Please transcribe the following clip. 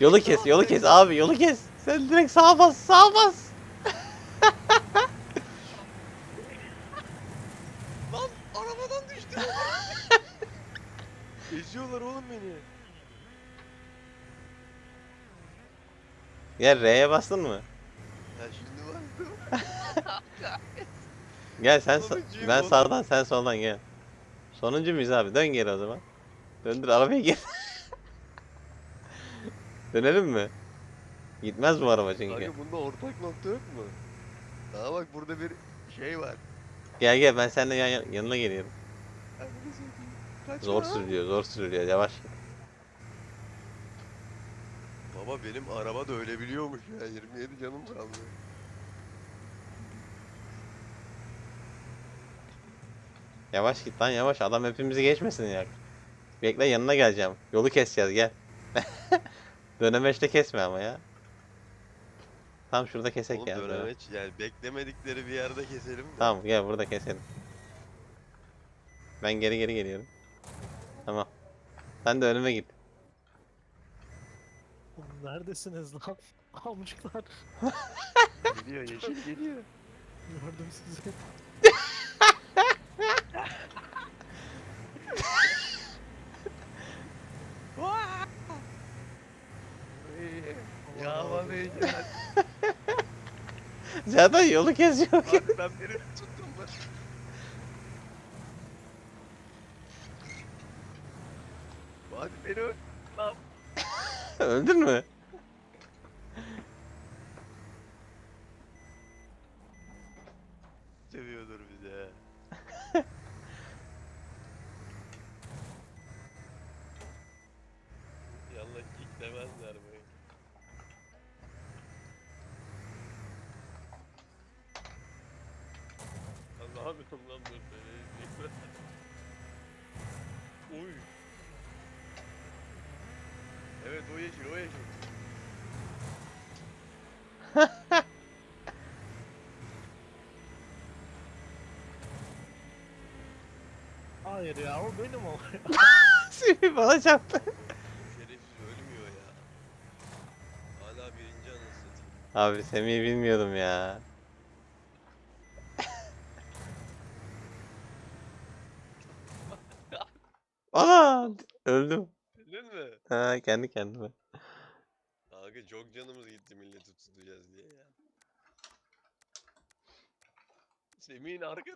Yolu kes, yolu kes abi, yolu kes. Sen direkt sağa bas, sağa bas. Lan arabadan düştüm. Eziyorlar oğlum beni. Gel R'ye bastın mı? Ya şimdi bastım. Gel sen sa- Sonuncuyum ben oğlum. sağdan sen soldan gel. Sonuncu muyuz abi? Dön geri o zaman. Döndür arabaya gel. Dönelim mi? Gitmez bu araba çünkü. Kanka bunda ortak nokta yok mu? Aa bak burada bir şey var. Gel gel ben seninle yan, yan- yanına geliyorum. Zor sürülüyor, zor sürülüyor. Yavaş. Baba benim araba da öyle biliyormuş ya. 27 canım kaldı. Yavaş git lan yavaş. Adam hepimizi geçmesin ya. Bekle yanına geleceğim. Yolu keseceğiz gel. Dönemeçte kesme ama ya. Tam şurada kesek Oğlum ya. dönem- dönemeç yani beklemedikleri bir yerde keselim de. Tamam gel burada keselim. Ben geri geri geliyorum. Tamam. Sen de önüme git. Oğlum Neredesiniz lan? Amcıklar. Geliyor yeşil geliyor. Gördüm sizi. Ya. Zaten yolu kesiyor. Abi ben birini tuttum ben. Hadi beni öl. Lan. Öldün mü? Seviyordur bize. Yallah kicklemezler mi? Ya ne yapıyorsun lan dur beni Uy. Evet o yeşil o yeşil. Hayır ya o benim o. Simi bana çarptı. Şerefsiz ölmüyor ya. Hala birinci anasını satayım. Abi Semih'i bilmiyordum ya. Ana öldüm. Bildin mi? Ha kendi kendime. Kanka çok canımız gitti milleti tutacağız diye ya. Semih'in arka